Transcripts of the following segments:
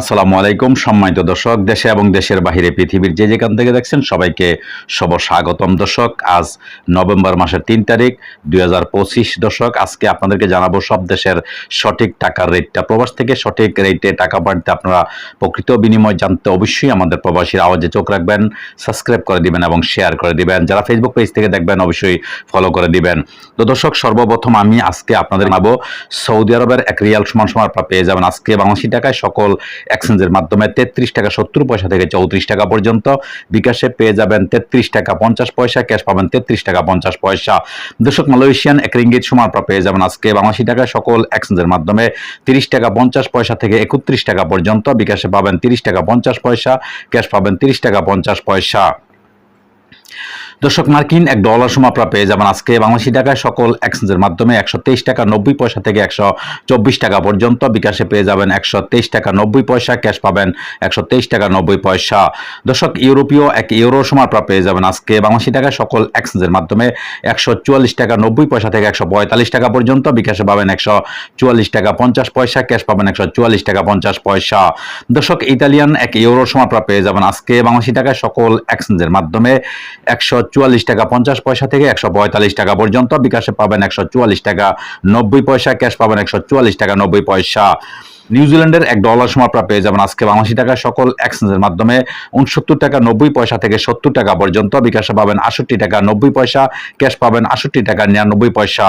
আসসালামু আলাইকুম, সম্মানিত দর্শক, দেশে এবং দেশের বাহিরে পৃথিবীর যে যেখান থেকে দেখছেন সবাইকে শুভ স্বাগতম। দর্শক, আজ নভেম্বর মাসের তিন তারিখ, দুই দর্শক, আজকে আপনাদেরকে জানাব সব দেশের সঠিক টাকার রেটটা। প্রবাস থেকে সঠিক রেটে টাকা পাঠাতে আপনারা প্রকৃত বিনিময় জানতে অবশ্যই আমাদের প্রবাসীর আওয়াজে চোখ রাখবেন, সাবস্ক্রাইব করে দিবেন এবং শেয়ার করে দিবেন। যারা ফেসবুক পেজ থেকে দেখবেন, অবশ্যই ফলো করে দিবেন। তো দর্শক, সর্বপ্রথম আমি আজকে আপনাদের জানাব, সৌদি আরবের এক রিয়াল সমান সমান আপনারা পেয়ে যাবেন। আজকে বাংলাদেশি টাকায় সকল এক্সচেঞ্জের মাধ্যমে তেত্রিশ টাকা সত্তর পয়সা থেকে চৌত্রিশ টাকা পর্যন্ত। বিকাশে পেয়ে যাবেন তেত্রিশ টাকা পঞ্চাশ পয়সা, ক্যাশ পাবেন তেত্রিশ টাকা পঞ্চাশ পয়সা। দর্শক, মালয়েশিয়ান এক রিঙ্গিত সমান পেয়ে যাবেন আজকে বাংলাদেশি টাকা সকল এক্সচেঞ্জের মাধ্যমে। তিরিশ টাকা পঞ্চাশ পয়সা থেকে একত্রিশ টাকা পর্যন্ত। বিকাশে পাবেন তিরিশ টাকা পঞ্চাশ পয়সা, ক্যাশ পাবেন তিরিশ টাকা পঞ্চাশ পয়সা। দর্শক, মার্কিন এক ডলার সময় আপনারা পেয়ে যাবেন আজকে। বাংলাদেশি টাকায় সকল এক্সচেঞ্জের মাধ্যমে একশো তেইশ টাকা নব্বই পয়সা থেকে একশো চব্বিশ টাকা পর্যন্ত বিকাশে পেয়ে যাবেন একশো তেইশ টাকা নব্বই পয়সা, ক্যাশ পাবেন একশো তেইশ টাকা নব্বই পয়সা। দর্শক, ইউরোপীয় এক ইউরো সময় আপনারা পেয়ে যাবেন আজকে। বাংলাদেশি টাকায় সকল এক্সচেঞ্জের মাধ্যমে একশো চুয়াল্লিশ টাকা নব্বই পয়সা থেকে একশো পঁয়তাল্লিশ টাকা পর্যন্ত বিকাশে পাবেন একশো চুয়াল্লিশ টাকা পঞ্চাশ পয়সা, ক্যাশ পাবেন একশো চুয়াল্লিশ টাকা পঞ্চাশ পয়সা। দর্শক, ইতালিয়ান এক ইউরো সময় আপনারা পেয়ে যাবেন আজকে। বাংলাদেশি টাকায় সকল এক্সচেঞ্জের মাধ্যমে একশো চুয়াল্লিশ টাকা পঞ্চাশ পয়সা থেকে একশো পঁয়তাল্লিশ টাকা পর্যন্ত। বিকাশে পাবেন একশো চুয়াল্লিশ টাকা নব্বই পয়সা, ক্যাশ পাবেন একশো চুয়াল্লিশ টাকা নব্বই পয়সা। নিউজিল্যান্ডের এক ডলার সময় পেয়ে যাবেন। আজকে বাংলাদেশি টাকা সকল এক্সচেঞ্জের মাধ্যমে উনসত্তর টাকা নব্বই পয়সা থেকে সত্তর টাকা পর্যন্ত বিকাশে পাবেন। আষট্টি টাকা নব্বই পয়সা, ক্যাশ পাবেন আষট্টি টাকা নিরানব্বই পয়সা।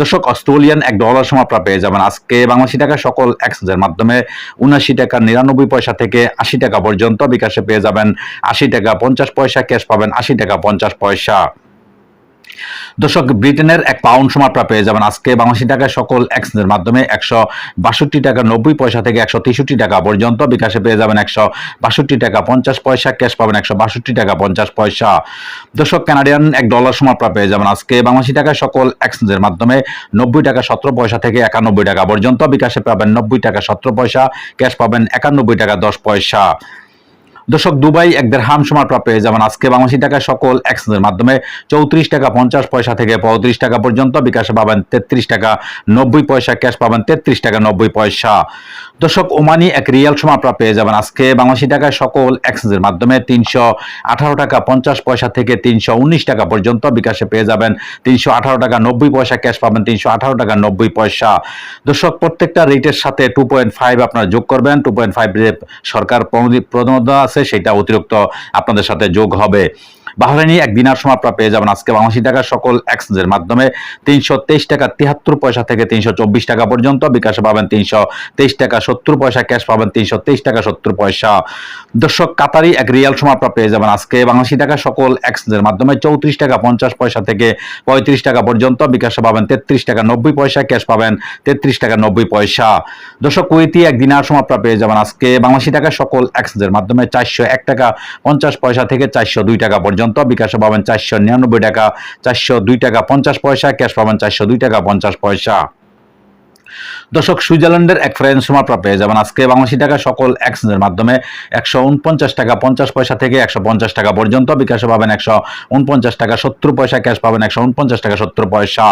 দর্শক, অস্ট্রেলিয়ান এক ডলার সময় পেয়ে যাবেন। আজকে বাংলাদেশি টাকা সকল এক্সচেঞ্জের মাধ্যমে উনাশি টাকা নিরানব্বই পয়সা থেকে আশি টাকা পর্যন্ত বিকাশে পেয়ে যাবেন। আশি টাকা পঞ্চাশ পয়সা, ক্যাশ পাবেন আশি টাকা পঞ্চাশ পয়সা। দর্শক, ব্রিটেনের এক পাউন্ড সময় আপনারা পেয়ে যাবেন আজকে। বাংলাদেশি টাকায় সকল এক্সচেঞ্জের মাধ্যমে একশো বাষট্টি টাকা নব্বই পয়সা থেকে একশো তেষট্টি টাকা পর্যন্ত বিকাশে পেয়ে যাবেন একশো বাষট্টি টাকা পঞ্চাশ পয়সা ক্যাশ পাবেন একশো বাষট্টি টাকা পঞ্চাশ পয়সা। দর্শক কানাডিয়ান এক ডলার সময় আপনারা পেয়ে যাবেন আজকে। বাংলাদেশি টাকায় সকল এক্সচেঞ্জের মাধ্যমে নব্বই টাকা সতেরো পয়সা থেকে একানব্বই টাকা পর্যন্ত বিকাশে পাবেন নব্বই টাকা সতেরো পয়সা ক্যাশ পাবেন একানব্বই টাকা দশ পয়সা। দর্শক, দুবাই এক দেড়হাম সময় আপনারা পেয়ে যাবেন। আজকে বাংলাদেশি টাকায় সকল এক্সচেঞ্জের মাধ্যমে চৌত্রিশ টাকা পঞ্চাশ পয়সা থেকে পঁয়ত্রিশ টাকা পর্যন্ত বিকাশে পাবেন তেত্রিশ টাকা নব্বই পয়সা, ক্যাশ পাবেন তেত্রিশ টাকা নব্বই পয়সা। দর্শক, ওমানি এক রিয়াল সময় আপনারা পেয়ে যাবেন। আজকে বাংলাদেশি টাকায় সকল এক্সচেঞ্জের মাধ্যমে তিনশো আঠারো টাকা পঞ্চাশ পয়সা থেকে তিনশো উনিশ টাকা পর্যন্ত বিকাশে পেয়ে যাবেন। তিনশো আঠারো টাকা নব্বই পয়সা, ক্যাশ পাবেন তিনশো আঠারো টাকা নব্বই পয়সা। দর্শক, প্রত্যেকটা রেটের সাথে টু পয়েন্ট ফাইভ আপনারা যোগ করবেন। টু পয়েন্ট ফাইভ সরকার প্রণোদিত আছে সেটা অতিরিক্ত আপনাদের সাথে যোগ হবে। বাহরাইনি এক দিনার সময় আপনারা পেয়ে যাবেন। আজকে বাংলাদেশি টাকার সকল এক্সচেঞ্জের মাধ্যমে তিনশো তেইশ টাকা তিয়াত্তর পয়সা থেকে তিনশো চব্বিশ টাকা পর্যন্ত, বিকাশে পাবেন তিনশো তেইশ টাকা সত্তর পয়সা, ক্যাশ পাবেন তিনশো তেইশ টাকা সত্তর পয়সা। দর্শক, কাতারি এক রিয়াল সময় আপনারা পেয়ে যাবেন। আজকে বাংলাদেশি টাকা সকল এক্সচেঞ্জের মাধ্যমে চৌত্রিশ টাকা পঞ্চাশ পয়সা থেকে পঁয়ত্রিশ টাকা পর্যন্ত, বিকাশে পাবেন তেত্রিশ টাকা নব্বই পয়সা, ক্যাশ পাবেন তেত্রিশ টাকা নব্বই পয়সা। দর্শক, কুয়েতি এক দিনার সময় আপনারা পেয়ে যাবেন। আজকে বাংলাদেশি টাকা সকল এক্সচেঞ্জের মাধ্যমে চারশো এক টাকা পঞ্চাশ পয়সা থেকে চারশো দুই টাকা পর্যন্ত বিকাশে পাবেন চারশো নিরানব্বই টাকা, চারশো দুই টাকা পঞ্চাশ পয়সা, ক্যাশ পাবেন চারশো দুই টাকা পঞ্চাশ পয়সা। দর্শক, সুইজারল্যান্ডের এক ফ্রেন্স সময় আপনারা পেয়ে যাবেন। আজকে বাংলাদেশি টাকা সকল এক্সচেঞ্জের মাধ্যমে একশো উনপঞ্চাশ টাকা, পঞ্চাশ পয়সা থেকে একশো পঞ্চাশ টাকা পর্যন্ত বিকাশে পাবেন একশো উনপঞ্চাশ টাকা, সত্তর পয়সা ক্যাশ পাবেন একশো উনপঞ্চাশ টাকা, সত্তর পয়সা।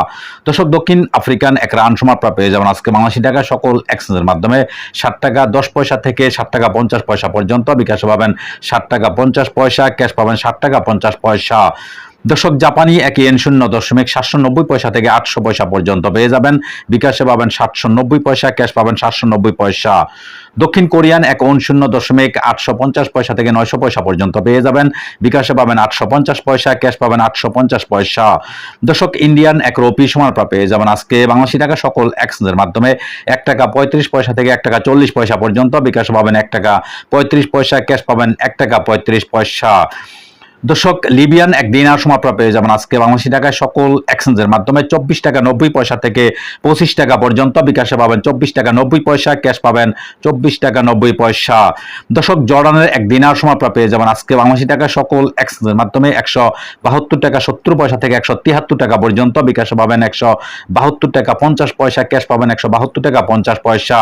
দর্শক, দক্ষিণ আফ্রিকান এক রান সময় আপনারা পেয়ে যাবেন। আজকে বাংলাদেশি টাকা সকল এক্সচেঞ্জের মাধ্যমে ষাট টাকা, দশ পয়সা থেকে ষাট টাকা, পঞ্চাশ পয়সা পর্যন্ত বিকাশে পাবেন ষাট টাকা, পঞ্চাশ পয়সা, ক্যাশ পাবেন ষাট টাকা, পঞ্চাশ পয়সা। দর্শক জাপানি এক এন শূন্য দশমিক সাতশো নব্বই পয়সা থেকে আটশো পয়সা পর্যন্ত পেয়ে যাবেন। বিকাশে পাবেন সাতশো নব্বই পয়সা, ক্যাশ পাবেন সাতশো নব্বই পয়সা। দক্ষিণ কোরিয়ান এক ওন শূন্য দশমিক আটশো পঞ্চাশ পয়সা থেকে নয়শো পয়সা পর্যন্ত পেয়ে যাবেন। বিকাশে পাবেন আটশো পঞ্চাশ পয়সা, ক্যাশ পাবেন আটশো পঞ্চাশ পয়সা। দর্শক, ইন্ডিয়ান এক রুপি আপনারা পেয়ে যাবেন। আজকে বাংলাদেশি টাকা সকল এক্সচেঞ্জের মাধ্যমে এক টাকা পঁয়ত্রিশ পয়সা থেকে এক টাকা চল্লিশ পয়সা পর্যন্ত বিকাশে পাবেন এক টাকা পঁয়ত্রিশ পয়সা, ক্যাশ পাবেন এক টাকা পঁয়ত্রিশ পয়সা। দর্শক, লিবিয়ান এক দিনার সময় আপনারা পেয়ে যাবেন আজকে বাংলাদেশি টাকায় সকল এক্সচেঞ্জের মাধ্যমে। চব্বিশ টাকা নব্বই পয়সা থেকে পঁচিশ টাকা পর্যন্ত বিকাশে পাবেন। চব্বিশ টাকা নব্বই পয়সা, ক্যাশ পাবেন চব্বিশ টাকা নব্বই পয়সা। দর্শক, জর্ডানের এক দিনার সময় আপনারা পেয়ে যাবেন আজকে বাংলাদেশি টাকায় সকল এক্সচেঞ্জের মাধ্যমে। একশো বাহাত্তর টাকা সত্তর পয়সা থেকে একশো তিয়াত্তর টাকা পর্যন্ত বিকাশে পাবেন। একশো বাহাত্তর টাকা পঞ্চাশ পয়সা, ক্যাশ পাবেন একশো বাহাত্তর টাকা পঞ্চাশ পয়সা।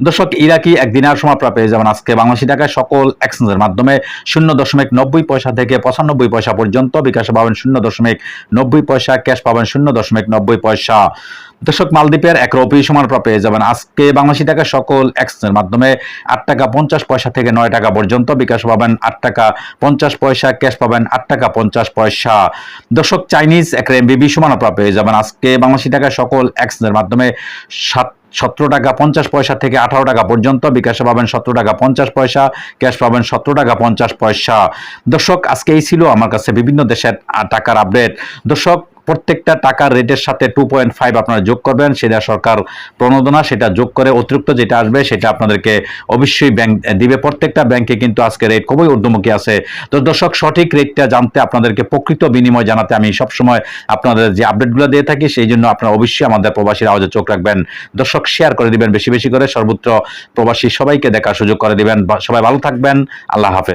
দর্শক ইরাকি একদিন আর সময় আপনারা পেয়ে যাবেন আজকে বাংলাদেশি টাকায় সকল এক্সচেঞ্জের মাধ্যমে শূন্য দশমিক নব্বই পয়সা থেকে পঁচানব্বই পয়সা পর্যন্ত বিকাশে পাবেন শূন্য দশমিক নব্বই পয়সা ক্যাশ পাবেন শূন্য দশমিক নব্বই পয়সা। দর্শক মালদ্বীপের এক রপি সমান পেয়ে যাবেন আজকে বাংলাদেশি টাকা সকল এক্সচেঞ্জের মাধ্যমে আট টাকা পঞ্চাশ পয়সা থেকে নয় টাকা পর্যন্ত বিকাশ পাবেন আট টাকা পঞ্চাশ পয়সা ক্যাশ পাবেন আট টাকা পঞ্চাশ পয়সা। দর্শক চাইনিজ এক এমবিবি সমান আপনারা পেয়ে যাবেন আজকে বাংলাদেশি টাকা সকল এক্সচেঞ্জের মাধ্যমে সাত সতেরো টাকা পঞ্চাশ পয়সা থেকে আঠারো টাকা পর্যন্ত। বিকাশে পাবেন সতেরো টাকা পঞ্চাশ পয়সা, ক্যাশ পাবেন সতেরো টাকা পঞ্চাশ পয়সা। দর্শক, আজকে এই ছিল আমার কাছে বিভিন্ন দেশের টাকার আপডেট দর্শক প্রত্যেকটা টাকার রেটের সাথে টু পয়েন্ট ফাইভ আপনারা যোগ করবেন, সেটা সরকার প্রণোদনা, সেটা যোগ করে অতিরিক্ত যেটা আসবে, সেটা আপনাদেরকে অবশ্যই ব্যাংক দিবে। প্রত্যেকটা ব্যাংকে কিন্তু আজকে রেট খুবই ঊর্ধ্বমুখী আছে। তো দর্শক, সঠিক রেটটা জানতে আপনাদেরকে প্রকৃত বিনিময় জানাতে আমি সবসময় আপনাদের যে আপডেটগুলো দিয়ে থাকি, সেই জন্য আপনারা অবশ্যই আমাদের প্রবাসীর আওয়াজে চোখ রাখবেন। দর্শক শেয়ার করে দিবেন বেশি বেশি করে। সর্বত্র প্রবাসী সবাইকে দেখার সুযোগ করে দিবেন। সবাই ভালো থাকবেন। আল্লাহ হাফেজ।